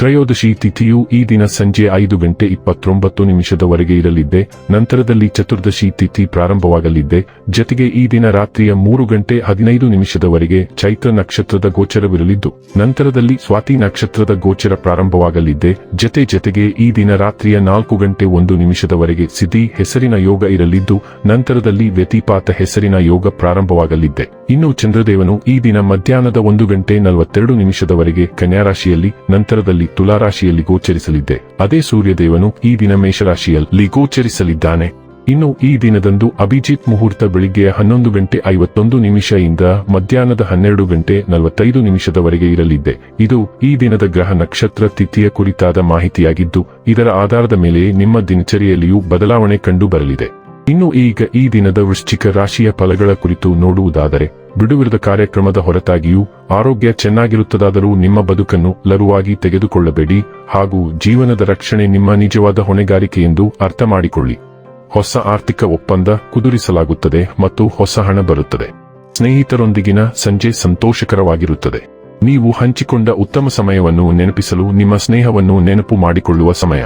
ತ್ರಯೋದಶಿ ತಿಥಿಯು ಈ ದಿನ ಸಂಜೆ ಐದು ಗಂಟೆ ಇಪ್ಪತ್ತೊಂಬತ್ತು ನಿಮಿಷದವರೆಗೆ ಇರಲಿದ್ದೆ, ನಂತರದಲ್ಲಿ ಚತುರ್ದಶಿ ತಿಥಿ ಪ್ರಾರಂಭವಾಗಲಿದ್ದೆ, ಜತೆಗೆ ಈ ದಿನ ರಾತ್ರಿಯ ಮೂರು ಗಂಟೆ ಹದಿನೈದು ನಿಮಿಷದವರೆಗೆ ಚೈತ್ರ ನಕ್ಷತ್ರದ ಗೋಚರವಿರಲಿದ್ದು, ನಂತರದಲ್ಲಿ ಸ್ವಾತಿ ನಕ್ಷತ್ರದ ಗೋಚರ ಪ್ರಾರಂಭವಾಗಲಿದ್ದೆ, ಜತೆ ಜತೆಗೆ ಈ ದಿನ ರಾತ್ರಿಯ ನಾಲ್ಕು ಗಂಟೆ ಒಂದು ನಿಮಿಷದವರೆಗೆ ಸಿದ್ಧಿ ಹೆಸರಿನ ಯೋಗ ಇರಲಿದ್ದು, ನಂತರದಲ್ಲಿ ವ್ಯತಿಪಾತ ಹೆಸರಿನ ಯೋಗ ಪ್ರಾರಂಭವಾಗಲಿದ್ದೆ. ಇನ್ನು ಚಂದ್ರದೇವನು ಈ ದಿನ ಮಧ್ಯಾಹ್ನದ ಒಂದು ಗಂಟೆ ನಲವತ್ತೆರಡು ನಿಮಿಷದವರೆಗೆ ಕನ್ಯಾರಾಶಿಯಲ್ಲಿ, ನಂತರದಲ್ಲಿ ತುಲಾರಾಶಿಯಲ್ಲಿ ಗೋಚರಿಸಲಿದ್ದೆ. ಅದೇ ಸೂರ್ಯದೇವನು ಈ ದಿನ ಮೇಷರಾಶಿಯಲ್ಲಿ ಗೋಚರಿಸಲಿದ್ದಾನೆ. ಇನ್ನು ಈ ದಿನದಂದು ಅಭಿಜಿತ್ ಮುಹೂರ್ತ ಬೆಳಿಗ್ಗೆ ಹನ್ನೊಂದು ಗಂಟೆ ಐವತ್ತೊಂದು ನಿಮಿಷದಿಂದ ಮಧ್ಯಾಹ್ನದ ಹನ್ನೆರಡು ಗಂಟೆ ನಲವತ್ತೈದು ನಿಮಿಷದವರೆಗೆ ಇರಲಿದ್ದೆ. ಇದು ಈ ದಿನದ ಗ್ರಹ ನಕ್ಷತ್ರ ತಿಥಿಯ ಕುರಿತಾದ ಮಾಹಿತಿಯಾಗಿದ್ದು, ಇದರ ಆಧಾರದ ಮೇಲೆ ನಿಮ್ಮ ದಿನಚರಿಯಲ್ಲಿಯೂ ಬದಲಾವಣೆ ಕಂಡು ಬರಲಿದೆ ಇನ್ನು ಈಗ ಈ ದಿನದ ವೃಶ್ಚಿಕ ರಾಶಿಯ ಫಲಗಳ ಕುರಿತು ನೋಡುವುದಾದರೆ ಬಿಡುವಿರದ ಕಾರ್ಯಕ್ರಮದ ಹೊರತಾಗಿಯೂ ಆರೋಗ್ಯ ಚೆನ್ನಾಗಿರುತ್ತದಾದರೂ ನಿಮ್ಮ ಬದುಕನ್ನು ಲರುವಾಗಿ ತೆಗೆದುಕೊಳ್ಳಬೇಡಿ ಹಾಗೂ ಜೀವನದ ರಕ್ಷಣೆ ನಿಮ್ಮ ನಿಜವಾದ ಹೊಣೆಗಾರಿಕೆ ಎಂದು ಅರ್ಥ ಮಾಡಿಕೊಳ್ಳಿ. ಹೊಸ ಆರ್ಥಿಕ ಒಪ್ಪಂದ ಕುದುರಿಸಲಾಗುತ್ತದೆ ಮತ್ತು ಹೊಸ ಹಣ ಬರುತ್ತದೆ. ಸ್ನೇಹಿತರೊಂದಿಗಿನ ಸಂಜೆ ಸಂತೋಷಕರವಾಗಿರುತ್ತದೆ. ನೀವು ಹಂಚಿಕೊಂಡ ಉತ್ತಮ ಸಮಯವನ್ನು ನೆನಪಿಸಲು ನಿಮ್ಮ ಸ್ನೇಹವನ್ನು ನೆನಪು ಮಾಡಿಕೊಳ್ಳುವ ಸಮಯ.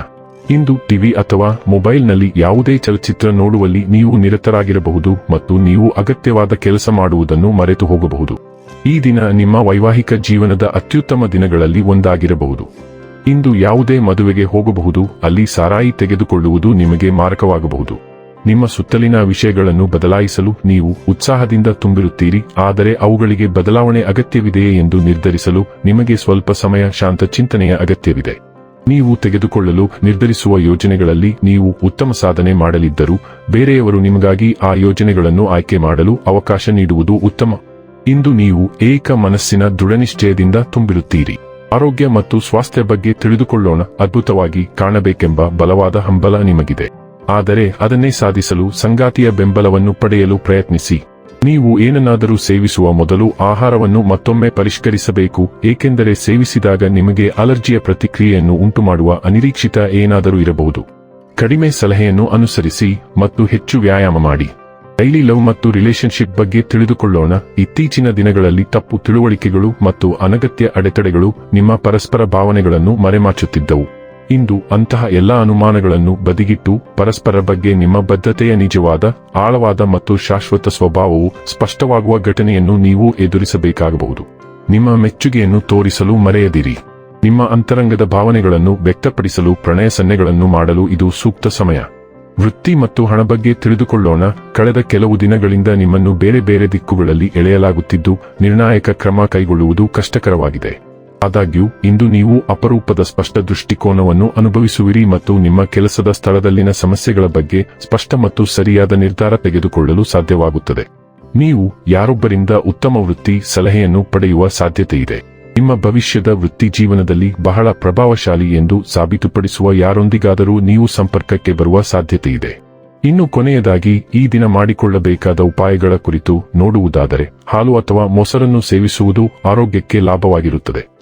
ಇಂದು ಟಿವಿ ಅಥವಾ ಮೊಬೈಲ್ನಲ್ಲಿ ಯಾವುದೇ ಚಲಚಿತ್ರ ನೋಡುವಲ್ಲಿ ನೀವು ನಿರತರಾಗಿರಬಹುದು ಮತ್ತು ನೀವು ಅಗತ್ಯವಾದ ಕೆಲಸ ಮಾಡುವುದನ್ನು ಮರೆತು ಹೋಗಬಹುದು. ಈ ದಿನ ನಿಮ್ಮ ವೈವಾಹಿಕ ಜೀವನದ ಅತ್ಯುತ್ತಮ ದಿನಗಳಲ್ಲಿ ಒಂದಾಗಿರಬಹುದು. ಇಂದು ಯಾವುದೇ ಮದುವೆಗೆ ಹೋಗಬಹುದು, ಅಲ್ಲಿ ಸಾರಾಯಿ ತೆಗೆದುಕೊಳ್ಳುವುದು ನಿಮಗೆ ಮಾರಕವಾಗಬಹುದು. ನಿಮ್ಮ ಸುತ್ತಲಿನ ವಿಷಯಗಳನ್ನು ಬದಲಾಯಿಸಲು ನೀವು ಉತ್ಸಾಹದಿಂದ ತುಂಬಿರುತ್ತೀರಿ, ಆದರೆ ಅವುಗಳಿಗೆ ಬದಲಾವಣೆ ಅಗತ್ಯವಿದೆಯೇ ಎಂದು ನಿರ್ಧರಿಸಲು ನಿಮಗೆ ಸ್ವಲ್ಪ ಸಮಯ ಶಾಂತ ಚಿಂತನೆಯ ಅಗತ್ಯವಿದೆ. ನೀವು ತೆಗೆದುಕೊಳ್ಳಲು ನಿರ್ಧರಿಸುವ ಯೋಜನೆಗಳಲ್ಲಿ ನೀವು ಉತ್ತಮ ಸಾಧನೆ ಮಾಡಲಿದ್ದರೂ, ಬೇರೆಯವರು ನಿಮಗಾಗಿ ಆ ಯೋಜನೆಗಳನ್ನು ಆಯ್ಕೆ ಮಾಡಲು ಅವಕಾಶ ನೀಡುವುದು ಉತ್ತಮ. ಇಂದು ನೀವು ಏಕ ಮನಸ್ಸಿನ ದೃಢನಿಶ್ಚಯದಿಂದ ತುಂಬಿರುತ್ತೀರಿ. ಆರೋಗ್ಯ ಮತ್ತು ಸ್ವಾಸ್ಥ್ಯ ಬಗ್ಗೆ ತಿಳಿದುಕೊಳ್ಳೋಣ, ಅದ್ಭುತವಾಗಿ ಕಾಣಬೇಕೆಂಬ ಬಲವಾದ ಹಂಬಲ ನಿಮಗಿದೆ. ಆದರೆ ಅದನ್ನೇ ಸಾಧಿಸಲು ಸಂಗಾತಿಯ ಬೆಂಬಲವನ್ನು ಪಡೆಯಲು ಪ್ರಯತ್ನಿಸಿ. ನೀವು ಏನನ್ನಾದರೂ ಸೇವಿಸುವ ಮೊದಲು ಆಹಾರವನ್ನು ಮತ್ತೊಮ್ಮೆ ಪರಿಷ್ಕರಿಸಬೇಕು, ಏಕೆಂದರೆ ಸೇವಿಸಿದಾಗ ನಿಮಗೆ ಅಲರ್ಜಿಯ ಪ್ರತಿಕ್ರಿಯೆಯನ್ನು ಉಂಟುಮಾಡುವ ಅನಿರೀಕ್ಷಿತ ಏನಾದರೂ ಇರಬಹುದು. ಕಡಿಮೆ ಸಲಹೆಯನ್ನು ಅನುಸರಿಸಿ ಮತ್ತು ಹೆಚ್ಚು ವ್ಯಾಯಾಮ ಮಾಡಿ. ಡೈಲಿ ಲವ್ ಮತ್ತು ರಿಲೇಶನ್ಶಿಪ್ ಬಗ್ಗೆ ತಿಳಿದುಕೊಳ್ಳೋಣ. ಇತ್ತೀಚಿನ ದಿನಗಳಲ್ಲಿ ತಪ್ಪು ತಿಳುವಳಿಕೆಗಳು ಮತ್ತು ಅನಗತ್ಯ ಅಡೆತಡೆಗಳು ನಿಮ್ಮ ಪರಸ್ಪರ ಭಾವನೆಗಳನ್ನು ಮರೆಮಾಚುತ್ತಿದ್ದವು. ಇಂದು ಅಂತಹ ಎಲ್ಲ ಅನುಮಾನಗಳನ್ನು ಬದಿಗಿಟ್ಟು ಪರಸ್ಪರ ಬಗ್ಗೆ ನಿಮ್ಮ ಬದ್ಧತೆಯ ನಿಜವಾದ, ಆಳವಾದ ಮತ್ತು ಶಾಶ್ವತ ಸ್ವಭಾವವು ಸ್ಪಷ್ಟವಾಗುವ ಘಟನೆಯನ್ನು ನೀವು ಎದುರಿಸಬೇಕಾಗಬಹುದು. ನಿಮ್ಮ ಮೆಚ್ಚುಗೆಯನ್ನು ತೋರಿಸಲು ಮರೆಯದಿರಿ. ನಿಮ್ಮ ಅಂತರಂಗದ ಭಾವನೆಗಳನ್ನು ವ್ಯಕ್ತಪಡಿಸಲು ಪ್ರಣಯ ಸನ್ನೆಗಳನ್ನು ಮಾಡಲು ಇದು ಸೂಕ್ತ ಸಮಯ. ವೃತ್ತಿ ಮತ್ತು ಹಣ ಬಗ್ಗೆ ತಿಳಿದುಕೊಳ್ಳೋಣ. ಕಳೆದ ಕೆಲವು ದಿನಗಳಿಂದ ನಿಮ್ಮನ್ನು ಬೇರೆ ಬೇರೆ ದಿಕ್ಕುಗಳಲ್ಲಿ ಎಳೆಯಲಾಗುತ್ತಿದ್ದು, ನಿರ್ಣಾಯಕ ಕ್ರಮ ಕೈಗೊಳ್ಳುವುದು ಕಷ್ಟಕರವಾಗಿದೆ. ಆದಾಗ್ಯೂ, ಇಂದು ನೀವು ಅಪರೂಪದ ಸ್ಪಷ್ಟ ದೃಷ್ಟಿಕೋನವನ್ನು ಅನುಭವಿಸುವಿರಿ ಮತ್ತು ನಿಮ್ಮ ಕೆಲಸದ ಸ್ಥಳದಲ್ಲಿನ ಸಮಸ್ಯೆಗಳ ಬಗ್ಗೆ ಸ್ಪಷ್ಟ ಮತ್ತು ಸರಿಯಾದ ನಿರ್ಧಾರ ತೆಗೆದುಕೊಳ್ಳಲು ಸಾಧ್ಯವಾಗುತ್ತದೆ. ನೀವು ಯಾರೊಬ್ಬರಿಂದ ಉತ್ತಮ ವೃತ್ತಿ ಸಲಹೆಯನ್ನು ಪಡೆಯುವ ಸಾಧ್ಯತೆಯಿದೆ. ನಿಮ್ಮ ಭವಿಷ್ಯದ ವೃತ್ತಿ ಜೀವನದಲ್ಲಿ ಬಹಳ ಪ್ರಭಾವಶಾಲಿ ಎಂದು ಸಾಬೀತುಪಡಿಸುವ ಯಾರೊಂದಿಗಾದರೂ ನೀವು ಸಂಪರ್ಕಕ್ಕೆ ಬರುವ ಸಾಧ್ಯತೆಯಿದೆ. ಇನ್ನು ಕೊನೆಯದಾಗಿ, ಈ ದಿನ ಮಾಡಿಕೊಳ್ಳಬೇಕಾದ ಉಪಾಯಗಳ ಕುರಿತು ನೋಡುವುದಾದರೆ, ಹಾಲು ಅಥವಾ ಮೊಸರನ್ನು ಸೇವಿಸುವುದು ಆರೋಗ್ಯಕ್ಕೆ ಲಾಭವಾಗಿರುತ್ತದೆ.